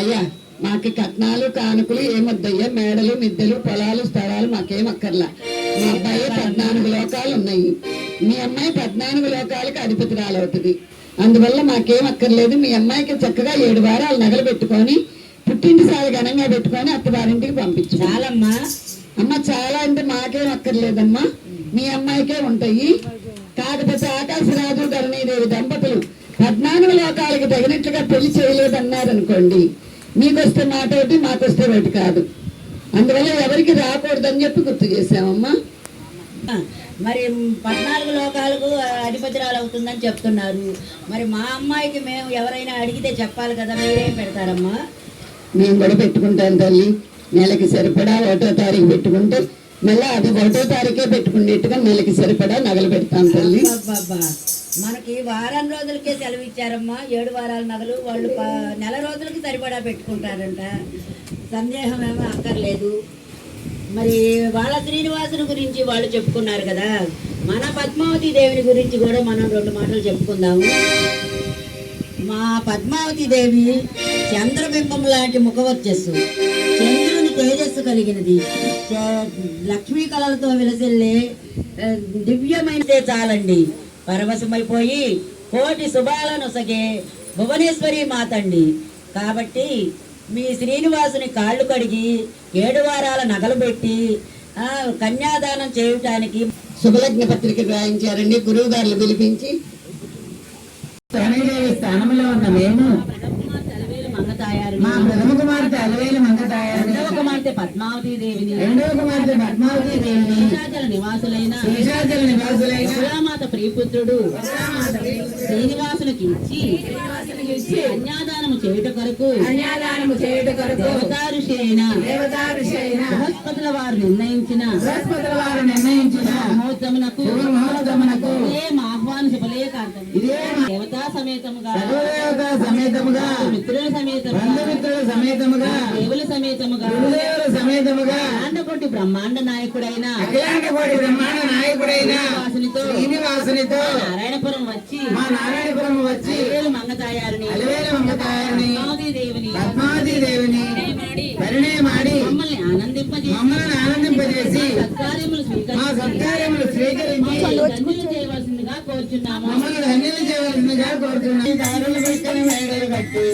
అయ్యా మాకు కట్నాలు కానుకలు ఏమొద్దయ్యా? మేడలు మిద్దెలు పొలాలు స్థలాలు మాకేం అక్కర్లా. మా అబ్బాయి పద్నాలుగు లోకాలు ఉన్నాయి. మీ అమ్మాయి పద్నాలుగు లోకాలకు అధిపతిరాలవుతుంది అందువల్ల మాకేం అక్కర్లేదు. మీ అమ్మాయికి చక్కగా ఏడు వారాలు నగలు పెట్టుకొని పుట్టింటి సారి ఘనంగా పెట్టుకొని అత్తవారింటికి పంపించు. చాలమ్మా. అమ్మ చాలా అంటే మాకేం అక్కర్లేదమ్మా. మీ అమ్మాయికే ఉంటాయి. కాకపోతే ఆకాశరాజు ధరణీదేవి దంపతులు పద్నాలుగు లోకాలకి తగినట్లుగా పెళ్ళి చేయలేదన్నారనుకోండి మీకొస్తే మాట ఒకటి మాకొస్తే ఒకటి కాదు. అందువల్ల ఎవరికి రాకూడదని చెప్పి గుర్తు చేసామమ్మా మరి పద్నాలుగు లోకాలకు అధిపతిరాలు అవుతుందని చెప్తున్నారు. మరి మా అమ్మాయికి మేము ఎవరైనా అడిగితే చెప్పాలి కదా మీరేం పెడతారమ్మా? మేము కూడా పెట్టుకుంటాం తల్లి. నెలకి సరిపడా ఒకటో తారీఖు పెట్టుకుంటే మళ్ళీ అది ఒకటో తారీఖే పెట్టుకునేట్టుగా నెలకి సరిపడా నగలు పెడతాం తల్లి. మనకి వారం రోజులకే సెలవు ఇచ్చారమ్మా ఏడు వారాల నగలు వాళ్ళు ప- నెల రోజులకి సరిపడా పెట్టుకుంటారంట. సందేహం ఏమో అక్కర్లేదు. మరి వాళ్ళ శ్రీనివాసుని గురించి వాళ్ళు చెప్పుకున్నారు కదా. మన పద్మావతి దేవిని గురించి కూడా మనం రెండు మాటలు చెప్పుకుందాము. మా పద్మావతి దేవి చంద్రబింబం లాంటి ముఖవర్చస్సు. చంద్రుని తేజస్సు కలిగినది. చ- లక్ష్మీ కళలతో విలసిల్లే ఆ, దివ్యమైనదే చాలండి. పరవశమైపోయి కోటి శుభాలను సగే భువనేశ్వరి మాతండి. కాబట్టి మీ శ్రీనివాసుని కాళ్ళు కడిగి ఏడు వారాల నగలు పెట్టి ఆ, కన్యాదానం చేయటానికి శుభలగ్న పత్రిక రాయించారండి. గురువు గారులు పిలిపించి. స్థానంలో ఉన్న మేము తలవేలు మంగతాయారు మా ప్రథమ కుమార్తె అలవేలు మంగతాయారు రెండవ కుమార్తె పద్మావతి దేవిని రెండవ కుమార్తె పద్మావతి దేవిని శేషాచల నివాసులైన శేషాచల నివాసులైన శివమాత ప్రియపుత్రుడు శ్రీనివాసునికి ఇచ్చి కన్యాదానము చేయుట కొరకు కన్యాదానము చేయుట కొరకు దేవతా ఋషి అయిన దేవతా ఋషి అయిన బృహస్పతుల వారు నిర్ణయించిన బృహస్పతుల వారు నిర్ణయించిన మహోత్తమునకు మహోత్తమునకు ఇదే మా ఆహ్వాన ఇదే దేవతా సమేతముగా సమేతముగా మిత్రుల సమేతముగా బంధుమిత్రుల సమేతముగా దేవుల సమేతముగా సమేతముగా ఆండకొట్టి బ్రహ్మాండ నాయకుడైన అఖిలాండ కోటి బ్రహ్మాండ నాయకుడైన శ్రీనివాసునితో శ్రీనివాసునితో నారాయణపురం వచ్చి మా నారాయణపురం వచ్చి వేలు మంగతాయారిని అలవేల మంగతాయని పద్మావతి దేవిని పద్మావతి దేవిని పరిణయ మాడి మమ్మల్ని ఆనందింపజేసి మమ్మల్ని ఆనందింపజేసి సత్కార్యములు మా సత్కార్యములు స్వీకరించి ధన్యులు చేయవలసిందిగా కోరుచున్నాము. మమ్మల్ని ధన్యులు చేయవలసిందిగా కోరుతున్నాం దారులు పెట్టుకుని మేడలు కట్టి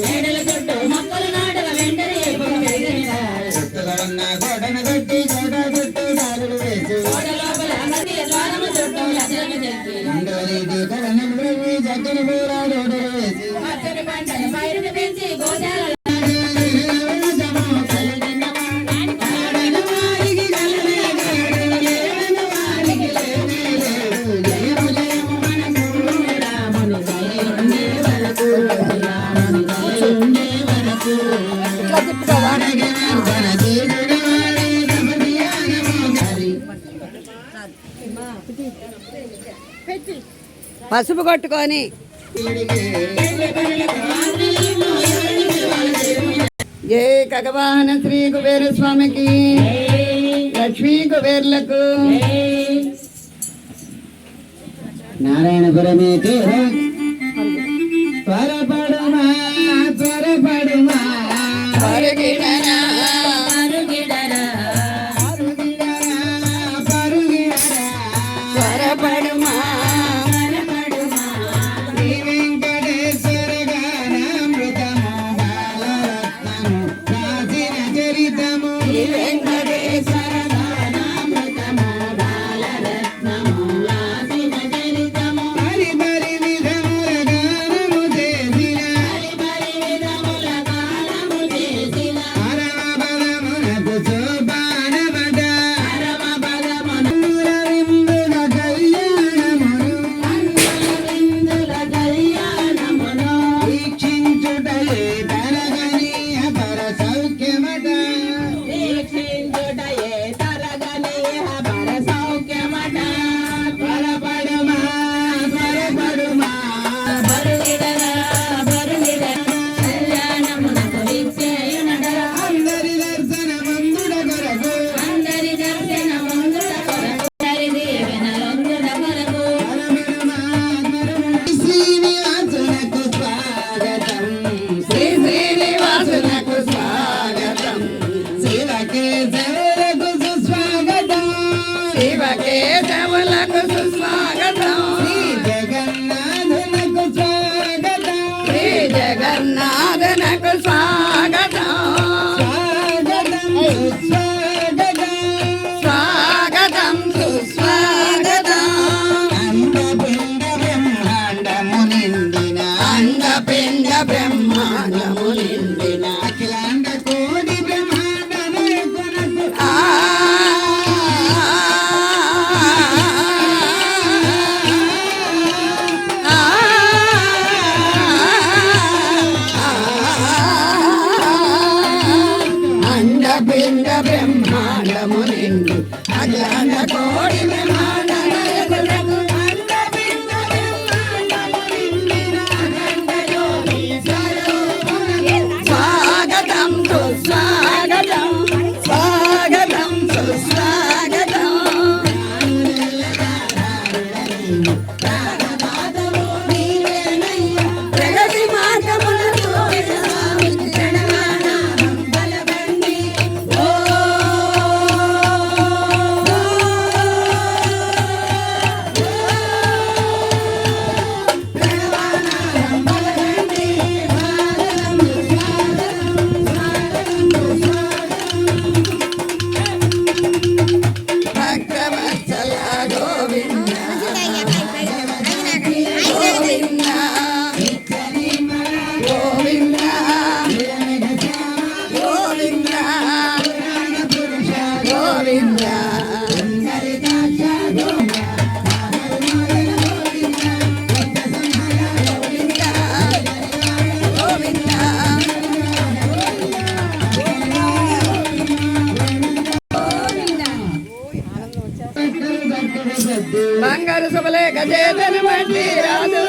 కరణం ప్రవి చక్కని పూరా గోడలు వేసి పచ్చని పంటను పైరును పెంచి గోశాల పసుపు కొట్టుకొని. ఏ కగవాహన శ్రీ కుబేర స్వామికి లక్ష్మీ కుబేర్లకు. నారాయణపురమే తీరు జగన్నాథనకు స్వాగతం స్వాగతం. బంగారు సభలే గజేతను బట్టి రాజురా